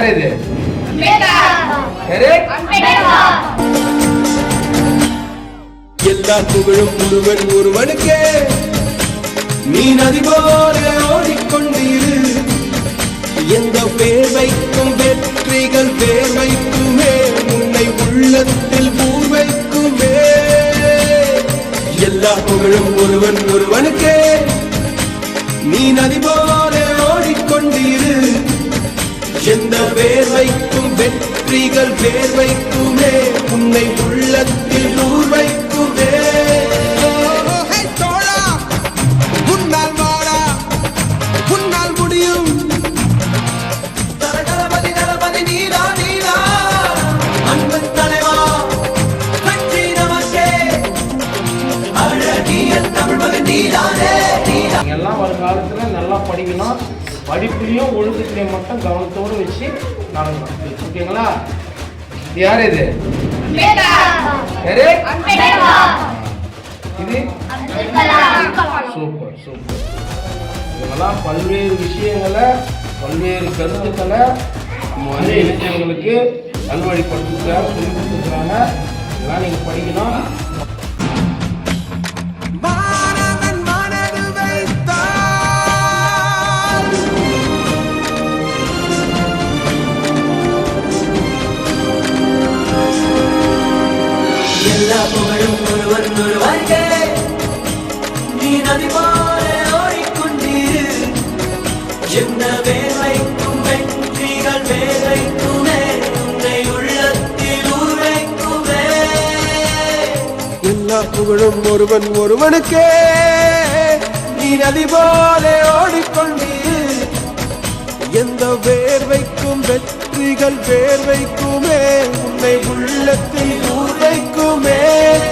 யார் இது யாரு? எல்லா புகழும் முழுவன் ஒருவனுக்கே. நீ நதி போல ஓடிக்கொண்டிரு எந்த பேர் வைக்கும் வெற்றிகள் பேர் வைக்குமே உன்னை உள்ளத்தில் ஊர் வைக்குமே எல்லா புகழும் ஒருவன் ஒருவனுக்கே. நீ நதி போல ஓடிக்கொண்டிரு எந்த பேர் வைக்கும் வெற்றிகள் பேர் வைக்குமே உன்னை உள்ளத்தில் ஊர் வைக்குமே நீதானே, நீதா. வருங்காலத்தில் நல்லா படிக்கணும். படிப்புலையும் ஒழுக்கத்திலையும் மட்டும் கவனத்தோடு வச்சு நடக்கணும் ஓகேங்களா? இது யார் இது? யாரு? இது? Super super. இவங்கெல்லாம் பல்வேறு விஷயங்களை பல்வேறு கருத்துக்களை வந்து இளைஞர்களுக்கு நல்வழிப்படுத்துக்காக சொல்லி கொடுத்துருக்குறாங்க இதெல்லாம் நீங்கள் படிக்கணும். எல்லா புகழும் ஒருவர் ஒருவர்கே நீ நதி போல ஓடிக்கொண்டிரு என்ன வேலைக்கும் வெற்றிகள் வேலைக்குமே உன்னை உள்ளத்தில் ஊர் எல்லா புகழும் ஒருவன் ஒருவனுக்கே. நீ நதி போல ஓடிக்கொண்டிரு எந்த வேர்வைக்கும் வெற்றிகள் வேர்வைக்குமே. உன்னை உள்ளத்தில் de comer.